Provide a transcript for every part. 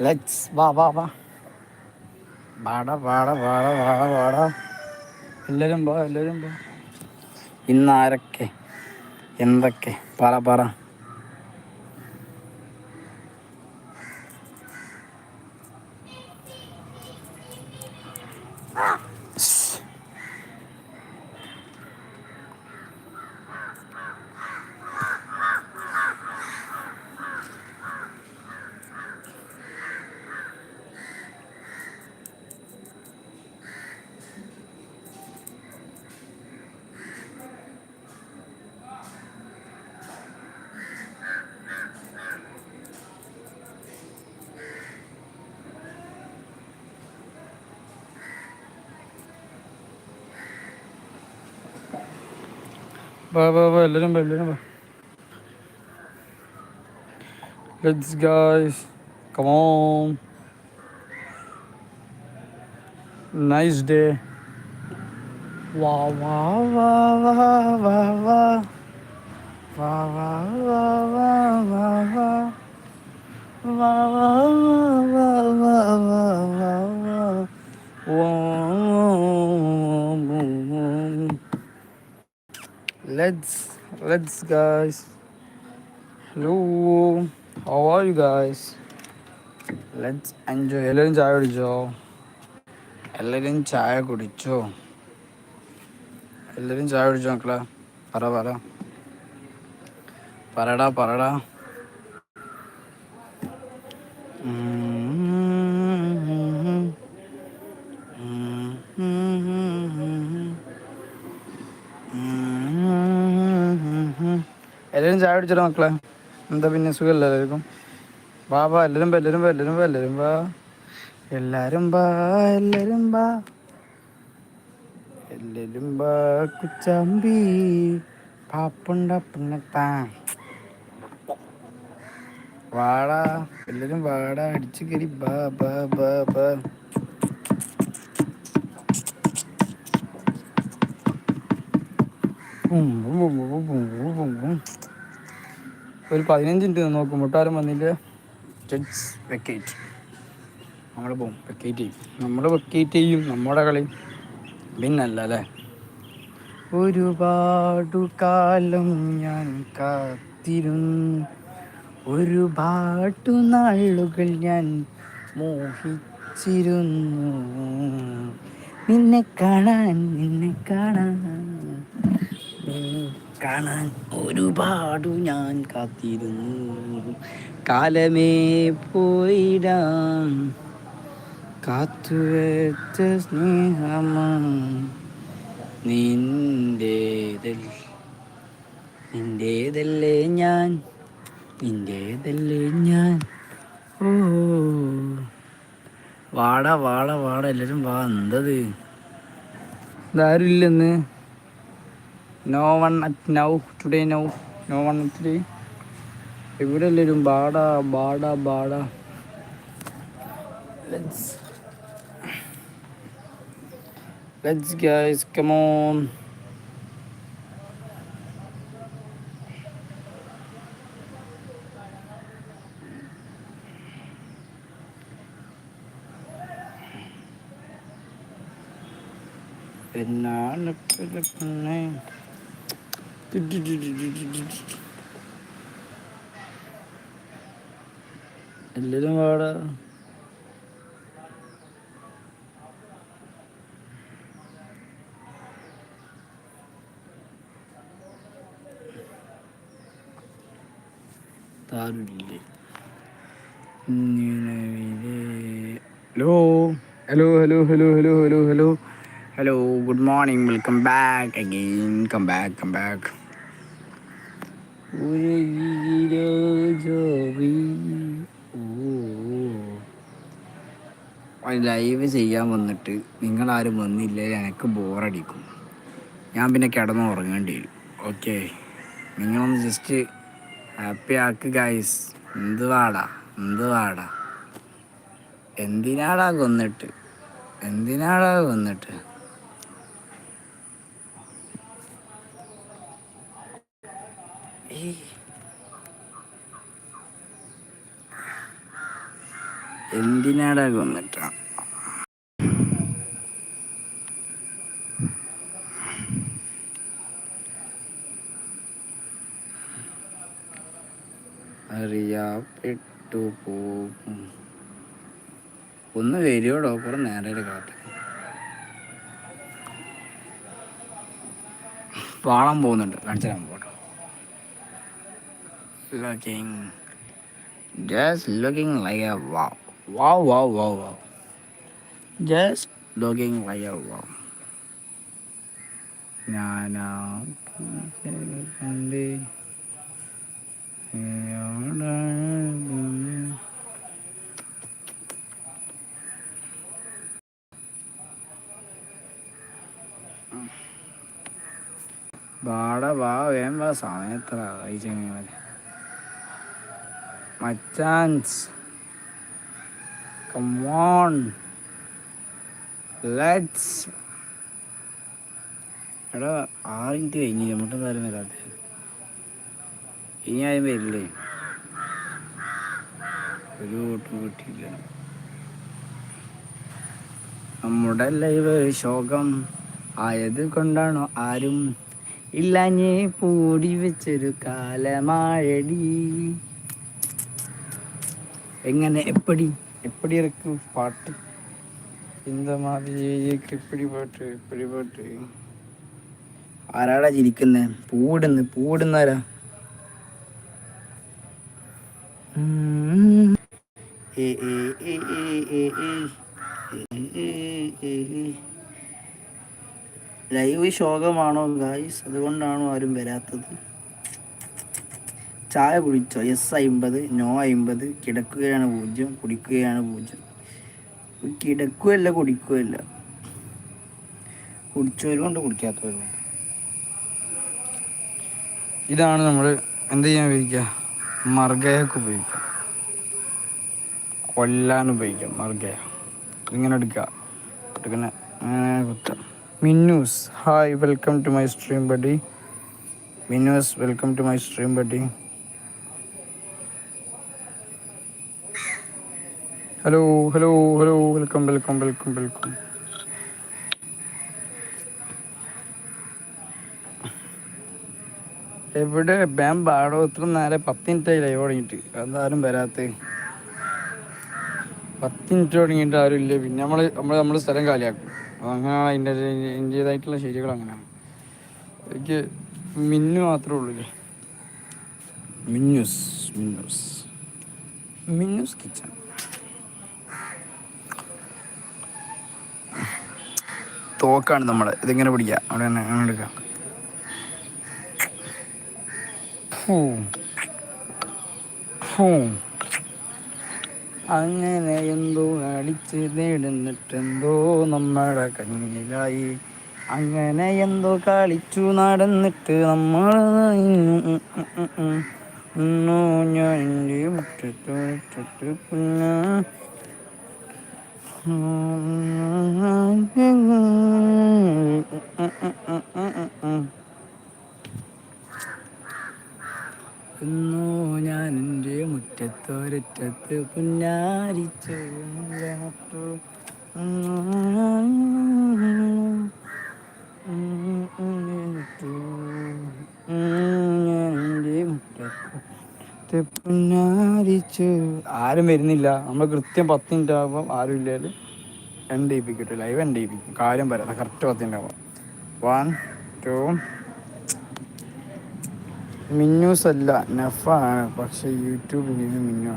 Let's വാ വാ വാ. വാട വാട വാട വാട വാട. എല്ലാവരും പോ എല്ലാവരും പോ ഇന്നാരൊക്കെ എന്തൊക്കെ? പറ പറ. വാ വാ വാ എല്ലാവരും വാ എല്ലാവരും വാ let's guys come on nice day വാ വാ വാ വാ വാ വാ വാ Let's let's guys. Hello. How are you guys? Let's enjoy. എല്ലാവരും ചായ കുടിച്ചോ എല്ലാവരും ചായ കുടിച്ചോ എല്ലാവരും ചായ കുടിച്ചോ മക്കളെ പറ പറ പറടാ പറടാ എല്ലാവരും ചായ കുടിച്ചിട്ട് മക്കളെ? എന്താ പിന്നെ സുഖമല്ല എല്ലാവർക്കും? വാ വാ എല്ലാവരും എല്ലാവരും എല്ലാവരും എല്ലാവരും വാ എല്ലാവരും വാ. എല്ലാവരും വാ എല്ലാവരും വാ. കുച്ചാമ്പി. പാപ്പുണ്ട വാടാ എല്ലാരും വാടാ അടിച്ചു കയറി ബാ ബാ ബാ ബാ ഉം, ഉം, ഉം, ഉം, ഉം, ഉം, ഉം. ഒരു പതിനഞ്ച് മിനിറ്റ് നോക്കും. മുട്ടാരും വന്നിട്ട് ജഡ്സ് വെക്കേറ്റ് നമ്മൾ പോവും. വെക്കേറ്റ് ചെയ്യും. നമ്മൾ വെക്കേറ്റ് ചെയ്യും. നമ്മുടെ കളി പിന്നല്ല അല്ലേ ഒരുപാടു കാലം ഞാൻ കാത്തിരുന്നു. ഒരുപാടു നാളുകൾ ഞാൻ മോഹിച്ചിരുന്നു. നിന്നെ കാണാൻ നിന്നെ കാണാൻ. കാണാൻ ഒരുപാടു ഞാൻ കാത്തിരുന്നു. കാലമേ പോയിടാം. കാത്തുവെച്ച സ്നേഹമാണ് നിന്റേതൽ. നിന്റേതല്ലേ ഞാൻ? നിന്റേതല്ലേ ഞാൻ? ഓ. വാട വാട വാട എല്ലാവരും വാ എന്തത്? ഇതാരും ഇല്ലെന്ന് No one at now, today now, no one at three. ഇവിടെ എല്ലാവരും ബാട ബാട ബാട let's let's guys come on എന്നാണ് പിന്നെ എല്ലാരും പാടാ താരില്ലേ hello? Hello hello hello hello hello hello. Hello good morning. Welcome back again. Come back come back. Live ചെയ്യാൻ വന്നിട്ട് നിങ്ങളാരും വന്നില്ലേ? എനിക്ക് ബോറടിക്കും ഞാൻ പിന്നെ കിടന്ന് ഉറങ്ങേണ്ടി വരും. ഓക്കെ നിങ്ങളൊന്ന് ജസ്റ്റ് ഹാപ്പി ആക്ക് ഗൈസ് എന്ത് വാടാ? എന്ത് വാടാ? എന്തിനാടാ കൊന്നിട്ട്? എന്തിനാടാ കൊന്നിട്ട്? എന്തിനാടാ കൊന്നിട്ടാ അറിയാപ്പെട്ടു പോകും ഒന്ന് വരുവോടോ കുറെ നേരെ കാട്ടെ പാളം പോകുന്നുണ്ട്. കാണിച്ചാൽ പോട്ടോ looking. Just looking like a wow wow wow wow just looking like a wow കണ്ട് വാട വാ വേം വാ സമയത്ര കഴിച്ചെങ്ങനെ മച്ചാൻസ് കമോൺ Let's. എടാ ആറ് മിനിറ്റ് കഴിഞ്ഞു നമുക്ക് കാര്യം വരാത്ത ഇനി ആരും വരില്ലേ? ഒരു വോട്ടും കിട്ടിയില്ല. നമ്മുടെ ലൈവ് ശോകം ആയത് കൊണ്ടാണോ ആരും ഇല്ലാഞ്ഞേ പൂടി വെച്ചൊരു കാലമായടി. എങ്ങനെ? എപ്പടി? എപ്പടി ഇറക്കും പാട്ട് இந்த மாதிரி എപ്പടി പാട്ട് എപ്പടി പാട്ട് ആരാടാ ചിരിക്കുന്നേ പൂടുന്ന് പൂടുന്നാരാ ഉം. ഏ, ഏ, ഏ, ഏ, ഏ, ഏ. ഏ, ഏ, ഏ, ഏ. ലൈവ് ശോകമാണോ ഗായ്സ് അതുകൊണ്ടാണോ ആരും വരാത്തത് ചായ കുടിച്ചോ? എസ് അമ്പത് നോ അമ്പത് കിടക്കുകയാണ് പൂജ്യം കുടിക്കുകയാണ് പൂജ്യം. കിടക്കുകയല്ല കുടിക്കുകയല്ല. കുടിച്ചവരുമുണ്ട് കുടിക്കാത്തവരുമുണ്ട് കുടിക്കാത്തവരും ഇതാണ് നമ്മൾ എന്ത് ചെയ്യാൻ ഉപയോഗിക്കുക? മർഗയൊക്കെ ഉപയോഗിക്കാം കൊല്ലാൻ ഉപയോഗിക്കാം മർഗയ. ഇങ്ങനെ എടുക്കുക. കുത്താം Minnus hi welcome to my stream buddy Minnus welcome to my stream buddy hello hello hello welcome welcome welcome welcome എവിടെ? ബാം പാടോ? ഇത്ര നേരം പത്ത് മിനിറ്റ് ആയി ലൈവ് തുടങ്ങിയിട്ട്. എന്താരും വരാത്ത. പത്ത് മിനിറ്റ് തുടങ്ങിയിട്ട് ആരും ഇല്ല. പിന്നെ നമ്മൾ നമ്മൾ നമ്മൾ സ്ഥലം കാലിയാക്കും. അങ്ങനെ അതിന്റെ എന്റെതായിട്ടുള്ള ശരികൾ അങ്ങനെയാണ്. എനിക്ക് മിന്നു മാത്രമേ ഉള്ളൂ മിന്നൂസ് മിന്നൂസ്. മിന്നൂസ് കിച്ചൺ. തോക്കാണ് നമ്മൾ ഇതിങ്ങനെ പിടിക്കുക അവിടെ തന്നെ അങ്ങനെ എടുക്കാം. അങ്ങനെ എന്തോ അടിച്ച് നേടുന്നിട്ടെന്തോ നമ്മുടെ കണ്ണിലായി. അങ്ങനെ എന്തോ കളിച്ചു നടന്നിട്ട് നമ്മൾ ഞാൻ എന്റെ മുറ്റത്ത് മുറ്റത്ത് പിന്നെ ഇന്നോ ഞാൻ എന്റെ മുറ്റത്തൊരറ്റത്ത് പുന്നാരിച്ചു പുന്നാരിച്ചു ആരും വരുന്നില്ല. നമ്മൾ കൃത്യം പത്ത് മിനിറ്റ് ആകുമ്പോൾ ആരും ഇല്ലാലും എൻഡ് ചെയ്യിപ്പിക്കട്ടെ ലൈവ് എൻഡ് ചെയ്യിപ്പിക്കും. കാര്യം പറയാം കറക്റ്റ് പത്ത് മിനിറ്റ് ആകുമ്പോൾ വൺ ടു മിന്നൂസ് അല്ല നഫാണ്. പക്ഷെ YouTube name Minnu.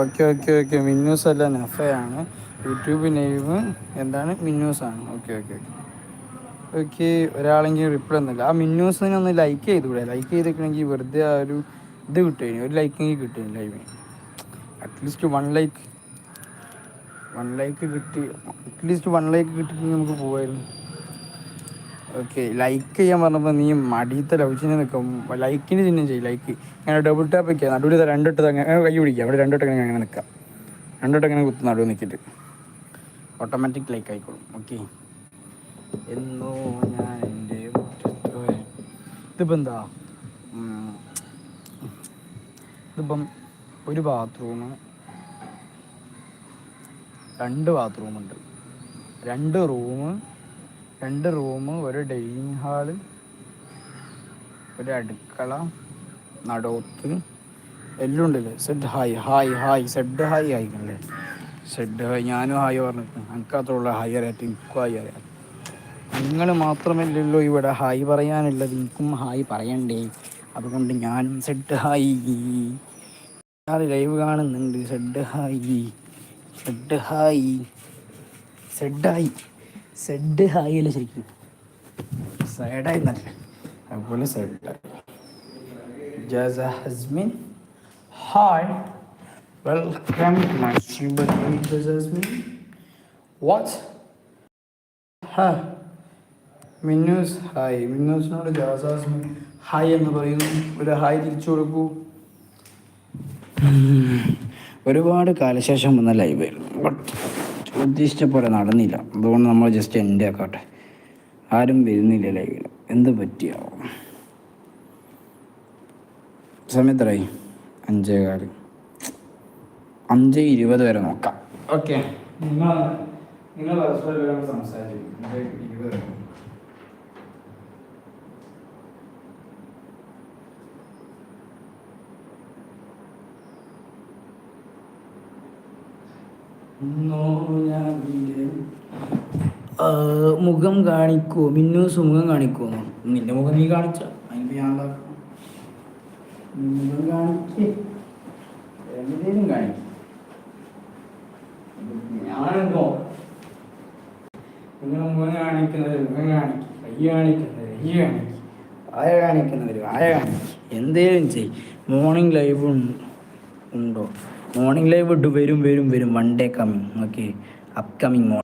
Okay okay okay Minnus അല്ല നഫയാണ്. യൂട്യൂബ് നെയ്മ് എന്താണ്? മിന്നൂസ് ആണ് ഓക്കെ ഓക്കെ ഓക്കെ ഓക്കെ ഒരാളെങ്കിലും റിപ്ലൈ ഒന്നുമില്ല ആ മിന്നൂസിനെ ഒന്ന് ലൈക്ക് ചെയ്തുകൂടെ? ലൈക്ക് ചെയ്തിട്ടുണ്ടെങ്കിൽ വെറുതെ ആ ഒരു ഇത് കിട്ടുകയും ഒരു ലൈക്കിങ് കിട്ടുകയും ലൈവിന് at least one like one like കിട്ടി അറ്റ്ലീസ്റ്റ് വൺ ലൈക്ക് കിട്ടിയിട്ട് നമുക്ക് പോകായിരുന്നു ഓക്കെ ലൈക്ക് ചെയ്യാൻ പറഞ്ഞപ്പോൾ നീ മടിയത്തെ ലവിച്ചിനെ നിൽക്കും. ലൈക്കിന് ചിഹ്നം ചെയ്യും ലൈക്ക് ഇങ്ങനെ ഡബിൾ ടാപ്പ് വയ്ക്കുക നടുവിൽ രണ്ടിട്ട് അങ്ങനെ കൈ പിടിക്കുക അവിടെ രണ്ടിട്ട് അങ്ങനെ അങ്ങനെ നിൽക്കാം രണ്ടിട്ട് അങ്ങനെ കുത്ത് നടുവ് നിൽക്കിട്ട് ഓട്ടോമാറ്റിക് ലൈക്ക് ആയിക്കോളും ഓക്കെ എന്നോ ഞാൻ എന്റെ ഇതിപ്പോൾ എന്താ? ഇതിപ്പം ഒരു ബാത്റൂം രണ്ട് ബാത്റൂം ഉണ്ട് രണ്ട് റൂം രണ്ട് റൂം ഒരു ഡൈനിങ് ഹാൾ ഒരു അടുക്കള നടോത്ത് എല്ലാം ഉണ്ട് said hi hi hi said hi ആയിക്കണല്ലേ said hi ഞാനും ഹായ് പറഞ്ഞിട്ട് എനിക്കത്രയുള്ള ഹായ് അറിയാത്ത എനിക്കും ഹായ് അറിയാം നിങ്ങൾ മാത്രമല്ലല്ലോ ഇവിടെ ഹായ് പറയാനുള്ളത് എനിക്കും ഹായ് പറയണ്ടേ? അതുകൊണ്ട് ഞാനും സെഡ് ഹായി ഞാൻ ലൈവ് കാണുന്നുണ്ട്. Said hi said hi said ആയി. സെഡ് ഹായി അല്ലേ ശരിക്കും? സൈഡായി നല്ല അതുപോലെ said ജസ hi welcome to my Jasmin what ഹാ മിന്നൂസ് ഹായ് മിന്നൂസിനോട് ജാസാസ്മിൻ ഹായ് എന്ന് പറയുന്നു. ഒരു ഹായ് തിരിച്ചു കൊടുക്കൂ. ഒരുപാട് കാലശേഷം വന്ന ലൈവ് ബട്ട് ഉദ്ദേശിച്ച പോലെ നടന്നില്ല. അതുകൊണ്ട് നമ്മൾ ജസ്റ്റ് എന്റെ ആക്കട്ടെ. ആരും വരുന്നില്ല ലൈവിൽ എന്ത് പറ്റിയാവോ സമയത്തറായി അഞ്ചേ കാൽ. അഞ്ച് ഇരുപത് വരെ നോക്കാം. ഓക്കെ നിങ്ങൾ നിങ്ങൾ സംസാരിച്ചു? മുഖം കാണിക്കുമോ മിന്നൂസ് മുഖം കാണിക്കുമോ നിന്റെ മുഖം നീ കാണിച്ച? അതിനിപ്പോ ഞാൻ? മുഖം കാണിക്കേ. എന്തേലും കാണിക്കും. ഞാനെന്തോ? നിങ്ങൾ മുഖം കാണിക്കുന്നത് മുഖം കാണിക്കും. കൈ കാണിക്കുന്നത് കൈ കാണിക്കും. വായ കാണിക്കുന്നവർ വായ കാണിക്കും. എന്തേലും ചെയ് മോർണിംഗ് ലൈവ് ഉണ്ടോ? മോർണിംഗ് ലൈവ് ഇട്ടു വരും വരും വരും. One day coming okay upcoming morning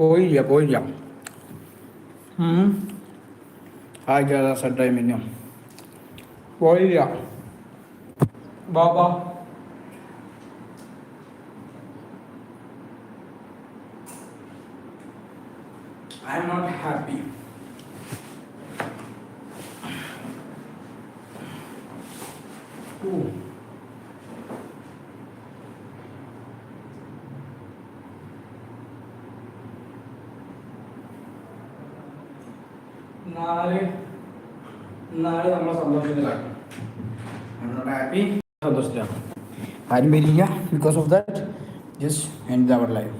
പോയില്ല പോയില്ല ആയിക്കോട്ടെ സെറ്റായി പിന്നെ പോയില്ല Baba I am not happy. നാല് നാല് നമ്മളെ സന്തോഷത്തിലാണ്. നോട്ട് ഹാപ്പി സന്തോഷത്തിലാണ്. ആരും വരില്ല because of that just end our life